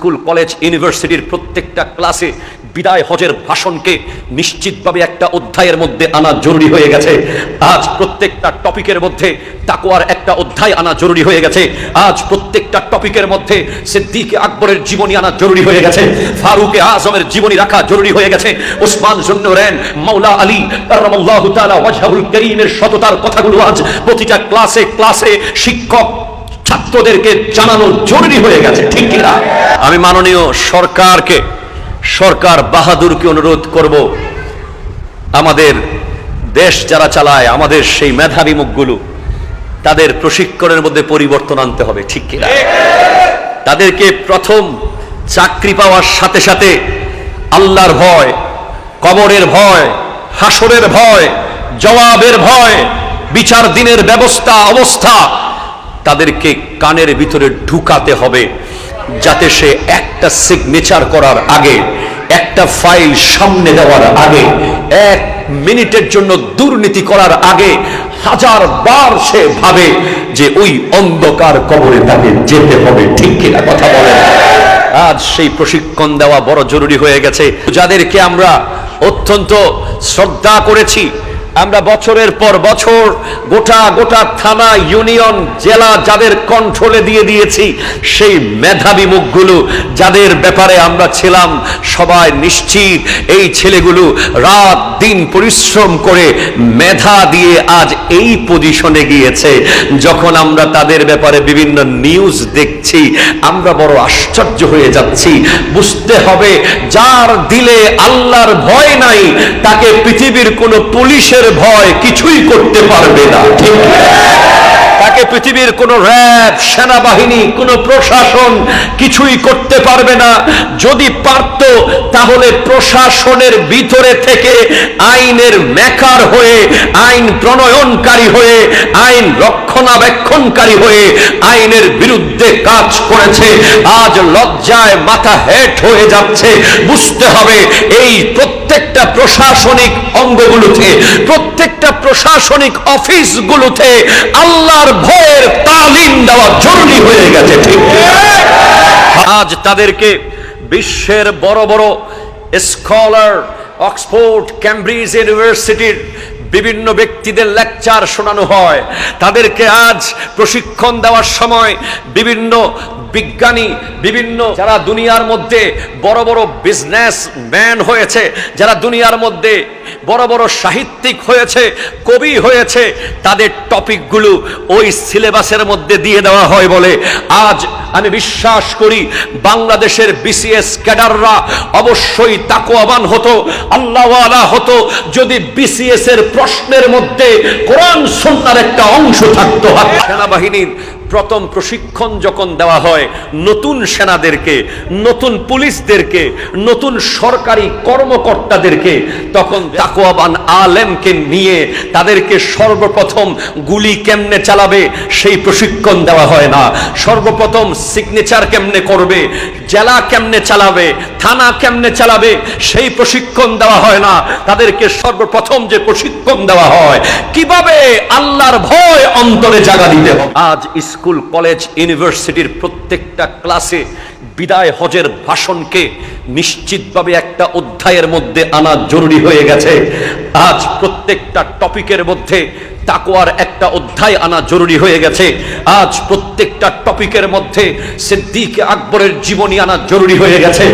School, college, ইউনিভার্সিটির প্রত্যেকটা ক্লাসে বিদায় হজের ভাষণকে নিশ্চিতভাবে একটা অধ্যায়ের মধ্যে আনা জরুরি হয়ে গেছে। আজ প্রত্যেকটা টপিকের মধ্যে তাকোয়ার একটা অধ্যায় আনা জরুরি হয়ে গেছে। আজ প্রত্যেকটা টপিকের মধ্যে সিদ্দিক আকবরের জীবনী আনা জরুরি হয়ে গেছে। ফারুকে আজমের জীবনী রাখা জরুরি হয়ে গেছে। ওসমান জুন্নুরেন মাওলা আলী কাররামাল্লাহু তাআলা ওয়াজহুল করিমের সততার কথাগুলো আজ প্রতিটা ক্লাসে ক্লাসে শিক্ষক ছাত্রদেরকে জানানো জরুরি হয়ে গেছে, ঠিক কিনা আমি মাননীয় সরকারকে, সরকার বাহাদুরকে অনুরোধ করব, আমাদের দেশ যারা চালায়, আমাদের সেই মেধাবী মুখগুলো, তাদের প্রশিক্ষণের মধ্যে পরিবর্তন আনতে হবে, ঠিক কিনা তাদেরকে প্রথম চাকরি পাওয়ার সাথে সাথে আল্লাহর ভয়, কবরের ভয়, হাসরের ভয়, জবাবের ভয়, বিচার দিনের ব্যবস্থা, অবস্থা তাদেরকে কানের ভিতরে ঢুকাতে হবে যাতে সে একটা সিগনেচার করার আগে, একটা ফাইল সামনে দেওয়ার আগে, এক মিনিটের জন্য দুর্নীতি করার আগে হাজার বার সে ভাবে যে ওই অন্ধকার কবরে তাকে যেতে হবে। ঠিক কিনা কথা বলে আজ সেই প্রশিক্ষণ দেওয়া বড় জরুরি হয়ে গেছে। যাদেরকে আমরা অত্যন্ত শ্রদ্ধা করেছি আমরা বছরের পর বছর গোটা গোটা থানা, ইউনিয়ন, জেলা যাদের কন্ট্রোলে দিয়ে দিয়েছি, সেই মেধাবী মুখগুলো, যাদের ব্যাপারে আমরা ছিলাম সবাই নিশ্চিত, এই ছেলেগুলো রাত দিন পরিশ্রম করে মেধা দিয়ে আজ এই পজিশনে গিয়েছে। যখন আমরা তাদের ব্যাপারে বিভিন্ন নিউজ দেখছি, আমরা বড় আশ্চর্য হয়ে যাচ্ছি। বুঝতে হবে, যার দিলে আল্লাহর ভয় নাই, তাকে পৃথিবীর কোনো পুলিশের ভয় কিছুই করতে পারবে না। ঠিক তাকে পৃথিবীর কোনো র্যাব, সেনাবাহিনী, কোনো প্রশাসন কিছুই করতে পারবে না। যদি পারত, তাহলে প্রশাসনের ভিতরে থেকে আইনের মেকার হয়ে, আইন প্রণয়নকারী হয়ে, আইন রক্ষণাবেক্ষণকারী হয়ে আইনের বিরুদ্ধে কাজ করেছে। আজ লজ্জায় মাথা হেট হয়ে যাচ্ছে। বুঝতে হবে, এই প্রত্যেকটা প্রশাসনিক অঙ্গগুলোতে, প্রত্যেকটা প্রশাসনিক অফিসগুলোতে আল্লাহর ভয়ের তালিম দেওয়া জরুরি হয়ে গেছে, ঠিক। আজ তাদেরকে বিশ্বের বড় বড় স্কলার, অক্সফোর্ড, ক্যামব্রিজ ইউনিভার্সিটির বিভিন্ন ব্যক্তিদের লেকচার শোনানো হয়। তাদেরকে আজ প্রশিক্ষণ দেওয়ার সময় বিভিন্ন বিজ্ঞানী, বিভিন্ন যারা দুনিয়ার মধ্যে বড় বড় বিজনেস ম্যান হয়েছে, যারা দুনিয়ার মধ্যে বড় বড় সাহিত্যিক হয়েছে, কবি হয়েছে, তাদের টপিকগুলো ওই সিলেবাসের মধ্যে দিয়ে দেওয়া হয় বলে আজ আমি বিশ্বাস করি বাংলাদেশের বিসিএস ক্যাডাররা অবশ্যই তাকোয়াবান হতো, আল্লাহওয়ালা হতো। যদি বিসিএস এর প্রশ্নের মধ্যে কোরআন সন্ন্যার একটা অংশ থাকতো সেনাবাহিনীর প্রথম প্রশিক্ষণ যখন দেওয়া হয়, নতুন সেনাদেরকে, নতুন পুলিশদেরকে, নতুন সরকারি কর্মকর্তাদেরকে, তখন তাকোয়াবান আলেমকে নিয়ে তাদেরকে সর্বপ্রথম গুলি কেমনে চালাবে, সেই প্রশিক্ষণ দেওয়া হয় না। সর্বপ্রথম সিগনেচার কেমনে করবে, জেলা কেমনে চালাবে থানা কেমনে চালাবে? সেই প্রশিক্ষণ দেওয়া হয় না। তাদেরকে সর্বপ্রথম যে প্রশিক্ষণ দেওয়া হয়, কীভাবে আল্লাহর ভয় অন্তরে জাগা দিতে হবে? আজ স্কুল, কলেজ, ইউনিভার্সিটির প্রত্যেকটা ক্লাসে বিদায় হজের ভাষণকে নিশ্চিতভাবে একটা অধ্যায়ের মধ্যে আনা জরুরি হয়ে গেছে। আজ প্রত্যেকটা টপিকের মধ্যে তাকোয়ার একটা অধ্যায় আনা জরুরি হয়ে গেছে। আজ প্রত্যেকটা টপিকের মধ্যে সিদ্দিক আকবরের জীবনী আনা জরুরি হয়ে গেছে।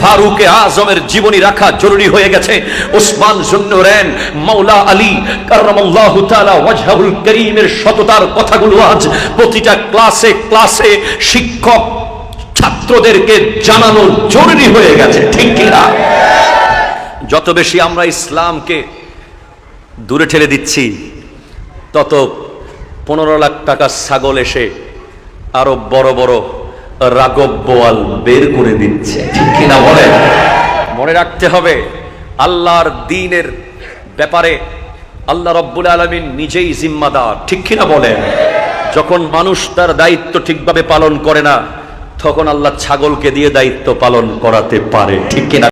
ফারুকে আজমের জীবনী রাখা জরুরি হয়ে গেছে। ওসমান জুন্নুরেন মাওলা আলী কাররামাল্লাহু তাআলা ওয়াজহুল করিমের সততার কথাগুলো আজ প্রতিটা ক্লাসে ক্লাসে শিক্ষক ছাত্রদেরকে জানানো জরুরি হয়ে গেছে, ঠিক কিনা যত বেশি আমরা ইসলামকে দূরে ঠেলে দিচ্ছি তত পনেরো লাখ টাকার ছাগল এসে আরও বড় বড় রাগব বোয়াল বের করে দিচ্ছে। ঠিক কিনা বলেন? মনে রাখতে হবে, আল্লাহর দিনের ব্যাপারে আল্লাহ রব্বুল আলমিন নিজেই জিম্মাদার। ঠিক কিনা বলেন? যখন মানুষ তার দায়িত্ব ঠিকভাবে পালন করে না, তখন আল্লাহ ছাগলকে দিয়ে দায়িত্ব পালন করাতে পারে। ঠিক কিনা